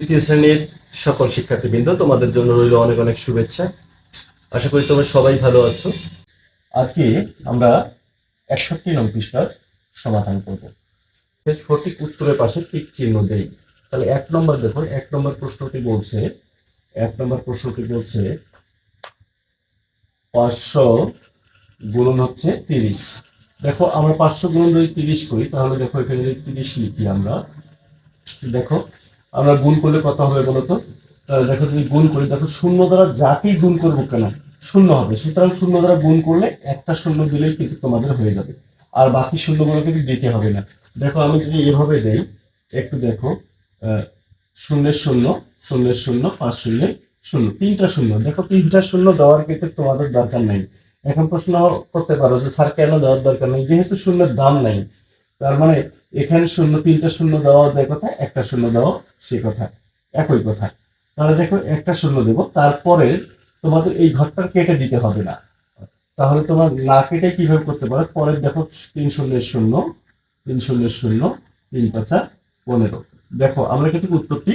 তৃতীয় শ্রেণির সকল শিক্ষার্থীবৃন্দ, তোমাদের জন্য রইল অনেক অনেক শুভেচ্ছা। আশা করি তোমরা সবাই ভালো আছো। আজকে আমরা একষট্টি নং পৃষ্ঠার সমাধান করব। সঠিক উত্তরের পাশে টিক চিহ্ন দেই। তাহলে এক নম্বর দেখো এক নম্বর প্রশ্নটি বলছে, এক নম্বর প্রশ্নটি বলছে, পাঁচশো গুণন হচ্ছে তিরিশ। দেখো, আমরা পাঁচশো গুণন যদি তিরিশ করি, তাহলে দেখো এখানে যদি তিরিশ লিখি আমরা, দেখো আমরা গুণ করলে কত হবে বলতো দেখো যদি গুণ করি, দেখো শূন্য দ্বারা যাকেই গুণ করব কেন, শূন্য হবে। সুতরাং শূন্য দ্বারা গুণ করলে একটা শূন্য দিলেই কিন্তু তোমাদের হয়ে যাবে। আর বাকি শূন্যগুলো কিন্তু দিতে হবে না। দেখো আমি যদি এভাবে দেই, একটু দেখো শূন্যের শূন্য শূন্যের শূন্য পাঁচ শূন্যের শূন্য, তিনটা শূন্য। দেখো তিনটা শূন্য দেওয়ার ক্ষেত্রে তোমাদের দরকার নেই। এখন প্রশ্ন করতে পারো যে, স্যার, কেন দেওয়ার দরকার নেই? যেহেতু শূন্যের দাম নাই, তার মানে এখানে শূন্য, তিনটা শূন্য দেওয়া যায় কথা, একটা শূন্য দেওয়া সে কথা, একই কথা। তাহলে দেখো, একটা শূন্য দেবো, তারপরে তোমাদের এই ঘরটা কেটে দিতে হবে না। তাহলে তোমার না কেটে কীভাবে করতে পারো? পরে দেখো, তিন শূন্যের শূন্য, তিন শূন্যের শূন্য, তিন পাঁচা পনেরো। দেখো, আমরা কিন্তু উত্তরটি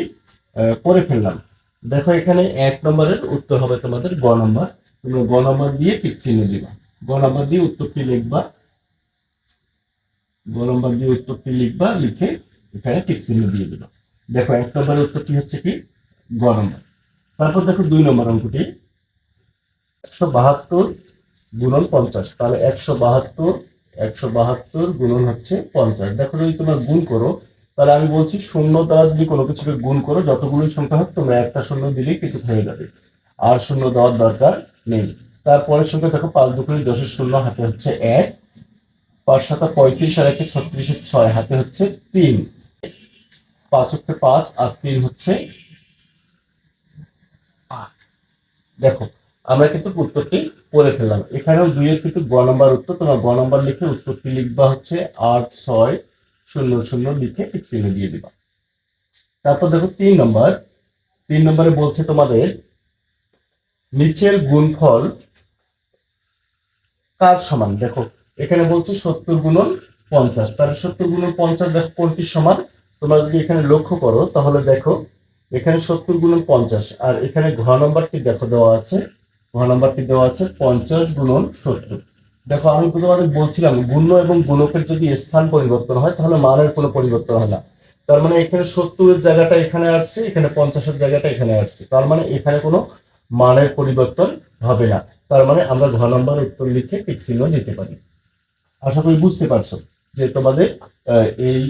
করে ফেললাম। দেখো, এখানে এক নম্বরের উত্তর হবে তোমাদের গ নম্বর। তোমরা গ নম্বর দিয়ে টিক চিহ্ন দিবা। গ নম্বর দিয়ে উত্তরটি লিখবা। গ নম্বর দিয়ে উত্তরটি লিখবা, লিখে এখানে টিক চিহ্ন দিয়ে দিবা। দেখো, এক নম্বরের উত্তরটি হচ্ছে কি? গ নম্বর। তারপর দেখো দুই নম্বর অঙ্কটি। একশো বাহাত্তর গুণন পঞ্চাশ। তাহলে একশো বাহাত্তর একশো বাহাত্তর গুণন হচ্ছে পঞ্চাশ। দেখো, যদি তোমরা গুণ করো, তাহলে আমি বলছি শূন্য দ্বারা যদি কোনো কিছুকে গুণ করো যতগুলো সংখ্যা হোক, তোমরা একটা শূন্য দিলেই কিন্তু হয়ে যাবে। আর শূন্য দেওয়ার দরকার নেই। তারপরের সংখ্যা দেখো, পাঁচ দুপুরি দশের শূন্য হাতে হচ্ছে এক। পাঁচ সাতা পঁয়ত্রিশ আর একে ছত্রিশের ছয়, হাতে হচ্ছে তিন। পাঁচ হচ্ছে পাঁচ আর তিন হচ্ছে আট। দেখো, আমরা কিন্তু উত্তরটি করে ফেললাম। এখানেও দুইয়ের কিন্তু গ নম্বর উত্তর, তোমার গ নম্বর লিখে উত্তরটি লিখবা হচ্ছে আট, ছয়, শূন্য শূন্য লিখে ঠিক চিহ্ন দিয়ে দিবা। তারপর দেখো তিন নম্বর। তিন নম্বরে বলছে তোমাদের, নিচের গুণফল কার সমান? দেখো এখানে বলছে সত্তর গুণন পঞ্চাশ। তাহলে সত্তর গুণন পঞ্চাশ দেখো কোনটির সমান? তোমরা যদি এখানে লক্ষ্য করো, তাহলে দেখো এখানে সত্তর গুণন পঞ্চাশ। আর এখানে ঘ নম্বরটি দেখো দেওয়া আছে। ঘ নম্বরটি দেওয়া আছে পঞ্চাশ গুণন সত্তর। দেখো আমি তোমাদের বলছিলাম, গুণ্য এবং গুণকের যদি স্থান পরিবর্তন হয়, তাহলে মানের কোনো পরিবর্তন হয় না। তার মানে এখানে সত্তরের জায়গাটা এখানে আসছে, এখানে পঞ্চাশের জায়গাটা এখানে আসছে। তার মানে এখানে কোনো মানের পরিবর্তন হবে না। তার মানে আমরা ঘ নম্বর উত্তর লিখে টিক চিহ্ন দিতে পারি। আশা করি বুঝতে পারছ যে তোমাদের এই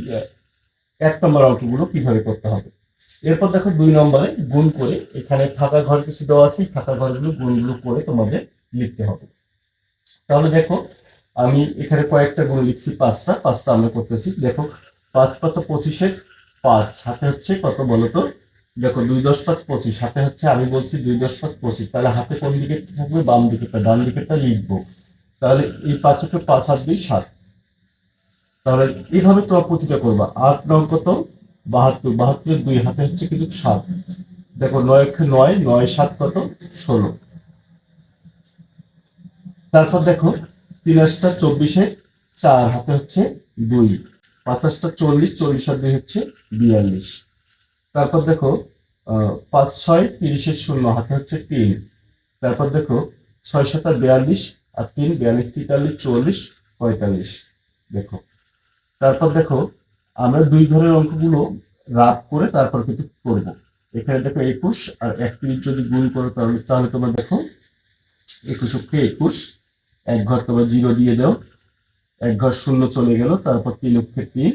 এক নম্বর অঙ্কগুলো কীভাবে করতে হবে। এরপর দেখো দুই নম্বরে গুণ করে এখানে থাকা ঘর কিছু দেওয়া আছে, থাকা ঘরগুলো গুণগুলো করে তোমাদের লিখতে হবে। তাহলে দেখো, আমি এখানে কয়েকটা গুণ লিখছি, পাঁচটা পাঁচটা আমরা করতেছি। দেখো, পাঁচ পাঁচ পঁচিশের পাঁচ, হাতে হচ্ছে কত বলো তো? দেখো, দুই দশ পাঁচ পঁচিশ, হাতে হচ্ছে আমি বলছি দুই দশ পাঁচ পঁচিশ, তাহলে হাতে কোন দিকে থাকবে? বাম দিকেরটা, ডান দিকেরটা লিখব। তাহলে এই পাঁচকে পাঁচ হাত দুই সাত। তাহলে এইভাবে তোমার প্রতিটা করবা। আট নং কত? বাহাত্তর। বাহাত্তরের দুই হাতে হচ্ছে কিন্তু সাত। দেখো নয় নয় নয় সাত কত? ষোলো। তারপর দেখো তিন আটটা চব্বিশের চার হাতে হচ্ছে দুই। পাঁচাশটা চল্লিশ চল্লিশ আর দুই হচ্ছে বিয়াল্লিশ। তারপর দেখো পাঁচ ছয় তিরিশের শূন্য হাতে হচ্ছে তিন। তারপর দেখো ছয় সাতা বিয়াল্লিশ আর তিন বিয়াল্লিশ, তেতাল্লিশ চল্লিশ পঁয়তাল্লিশ। দেখো। তারপর দেখো, আমরা দুই ঘরের অঙ্কগুলো রাত করে তারপর কিন্তু করব। এখানে দেখো একুশ আর একত্রিশ যদি গুণ করো তাহলে তাহলে তোমরা দেখো, একুশ অক্ষে একুশ, এক ঘর তোমরা জিরো দিয়ে দাও। এক ঘর শূন্য চলে গেল, তারপর তিন অক্ষে তিন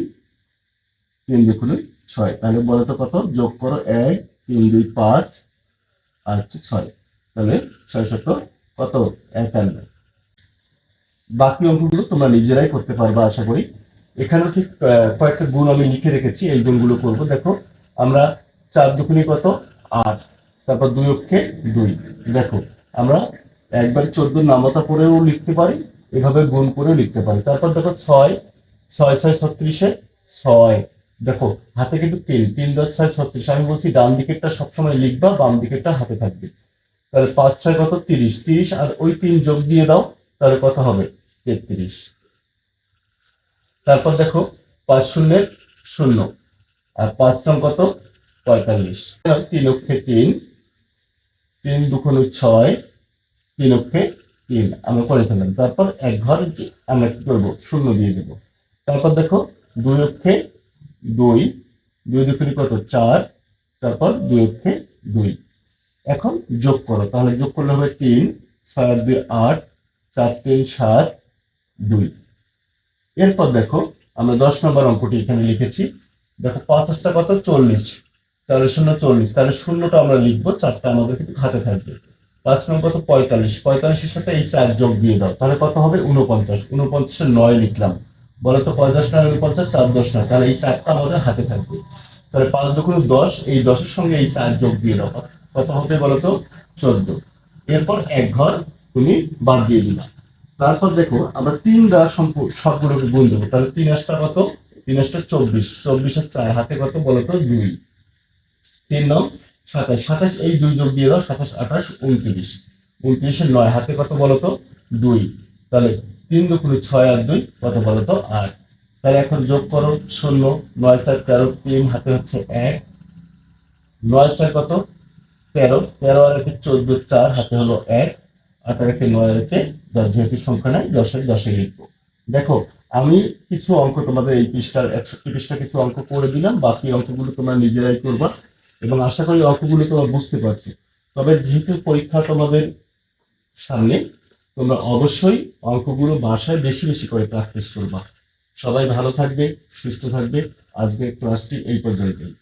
তিন দুগুণে ছয়। তাহলে বলো তো কত? যোগ করো এক, তিন, দুই, পাঁচ, আর হচ্ছে ছয়। তাহলে ছয় শত কত? একান্ন। বাকি অঙ্কগুলো তোমরা নিজেরাই করতে পারবে, আশা করি। এখানেও ঠিক কয়েকটা গুণ আমি লিখে রেখেছি, এই গুণগুলো করব। দেখো, আমরা চার দুগুণে কত? আট। তারপর দুই অক্ষে দুই। দেখো, আমরা একবার চোদ্দ নামতা পরেও লিখতে পারি, এভাবে গুণ করেও লিখতে পারি। তারপর দেখো, ছয় ছয় ছয়, ছত্রিশে ছয়। দেখো, হাতে কিন্তু তিন তিন, দশ, ছয়, ছত্রিশ। আমি বলছি ডান দিকেরটা সবসময় লিখবা, বাম দিকেরটা হাতে থাকবে। তাহলে পাঁচ, ছয় কত? তিরিশ। তিরিশ আর ওই তিন যোগ দিয়ে দাও তাহলে কত হবে? তেত্রিশ। তারপর দেখো, পাঁচ শূন্যের শূন্য। আর পাঁচ নং কত? পঁয়তাল্লিশ। তিন অক্ষে তিন তিন দুগুণ ছয়, তিন অক্ষে তিন। আমরা করে ফেললাম। তারপর এক ঘর আমরা কি করব? শূন্য দিয়ে দেবো। তারপর দেখো, দুই অক্ষে দুই দুই দুপুরি কত? চার। তারপর দুই অক্ষে দুই। এখন যোগ করো। তাহলে যোগ করলে হবে তিন, ছয় দুই আট চার তিন সাত দুই। এরপর দেখো, আমরা দশ নম্বর অঙ্কটি এখানে লিখেছি। দেখো পঞ্চাশটা কত? চল্লিশ। তাহলে শূন্য চল্লিশ। তাহলে শূন্যটা আমরা লিখব, চারটা আমাদের কিন্তু হাতে থাকবে। পাঁচ নম্বর কত পঁয়তাল্লিশ। পঁয়তাল্লিশের সাথে এই চার যোগ দিয়ে দাও। তাহলে কত হবে? উনপঞ্চাশ উনপঞ্চাশের নয় লিখলাম। বলো তো পঞ্চাশ নয় উনপঞ্চাশ চার দশ নয়। তাহলে এই চারটা আমাদের হাতে থাকবে। তাহলে পাঁচ দুগুণ দশ, এই দশের সঙ্গে এই চার যোগ দিয়ে দাও। কত হবে বলো তো? চোদ্দ। এরপর এক ঘর তুমি বাদ দিয়ে দিলা। তারপর দেখো, আমরা তিন দ্বারা সবগুলোকে গুণ দেবো। তাহলে তিন আসটা কত? তিন আসটা চব্বিশ। চব্বিশের চার, হাতে কত বলো তো? দুই। তিন নং সাতাশ। সাতাশ এই দুই যোগ দিয়ে দাও, সাতাশ, আঠাশ, উনত্রিশ। উনত্রিশের নয়, হাতে কত বলো তো? দুই। তাহলে তিন দুপুরে ছয় আর দুই কত বলো তো? আট। তাহলে এখন যোগ করো, শূন্য, নয়, চার, তেরো, তিন, হাতে হচ্ছে এক। নয়, চার কত? তেরো। তেরো আর একে চোদ্দ, চার, হাতে হলো এক। আট আর একে নয় আর একে দশ যেহেতু সংখ্যা নাই, দশের দশে লিখব দেখো, আমি কিছু অঙ্ক তোমাদের এই পৃষ্ঠার একষট্টি পৃষ্ঠা কিছু অঙ্ক করে দিলাম, বাকি অঙ্কগুলো তোমরা নিজেরাই করবা এবং আশা করি অঙ্কগুলো তোমরা বুঝতে পারছ। তবে যেহেতু পরীক্ষা তোমাদের সামনে, তোমরা অবশ্যই অঙ্কগুলো বাসায় বেশি বেশি করে প্র্যাকটিস করবা। সবাই ভালো থাকবে, সুস্থ থাকবে। আজকের ক্লাসটি এই পর্যন্তই।